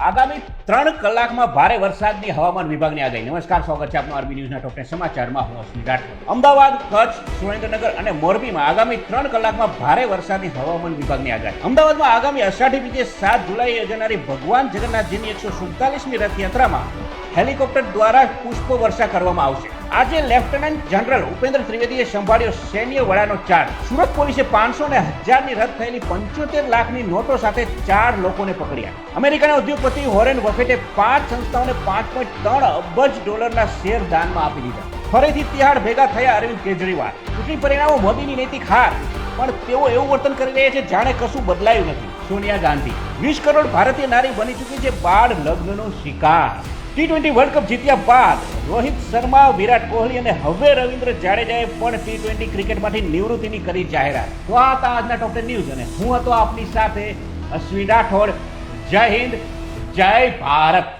આગામી ત્રણ કલાકમાં ભારે વરસાદની હવામાન વિભાગની આગાહી. નમસ્કાર, સ્વાગત છે આપનું આરબી ન્યૂઝના ટોપને સમાચારમાં. હું અશ્વિન રાઠોડ. અમદાવાદ, કચ્છ, સુરેન્દ્રનગર અને મોરબીમાં આગામી ત્રણ કલાકમાં ભારે વરસાદની હવામાન વિભાગની આગાહી. અમદાવાદમાં આગામી અષાઢી બીજે સાત જુલાઈ યોજાનારી ભગવાન જગન્નાથજીની એકસો સુડતાલીસમી રથયાત્રામાં હેલિકોપ્ટર દ્વારા પુષ્પ વર્ષા કરવામાં આવશે. આજે લેફ્ટનન્ટ જનરલ ઉપેન્દ્ર ત્રિવેદીએ સંભાળ્યો સૈન્ય વડાનો ચાર્જ. સુરત પોલીસે પાંચસો ને હજારની રદ થયેલી પંચોતેર લાખની નોટો સાથે ચાર લોકોને પકડ્યા. અમેરિકાના ઉદ્યોગપતિ હોરેન બફેટે પાંચ સંસ્થાઓને પાંચ પોઈન્ટ ત્રણ અબજ ડોલરના શેર દાનમાં આપી દીધા. ફરીથી તિહાડ ભેગા થયા અરવિંદ કેજરીવાલ. ચૂંટણી પરિણામો મોદીની નૈતિક હાર. પણ તેઓ એવું વર્તન કરી રહ્યા છે, જાણે કશું બદલાયું નથી. સોનિયા ગાંધી. વીસ કરોડ ભારતીય નારી બની ચૂકી છે બાળ લગ્નનો શિકાર. ટી ટ્વેન્ટી વર્લ્ડ કપ જીત્યા બાદ રોહિત શર્મા, વિરાટ કોહલી અને હવે રવિન્દ્ર જાડેજાએ પણ ટી ટ્વેન્ટી ક્રિકેટમાંથી નિવૃત્તિની કરી જાહેરાત. તો આ હતા આજના ટોપ ટેન ન્યૂઝ અને હું હતો આપની સાથે અશ્વિન રાઠોડ. જય હિન્દ, જય ભારત.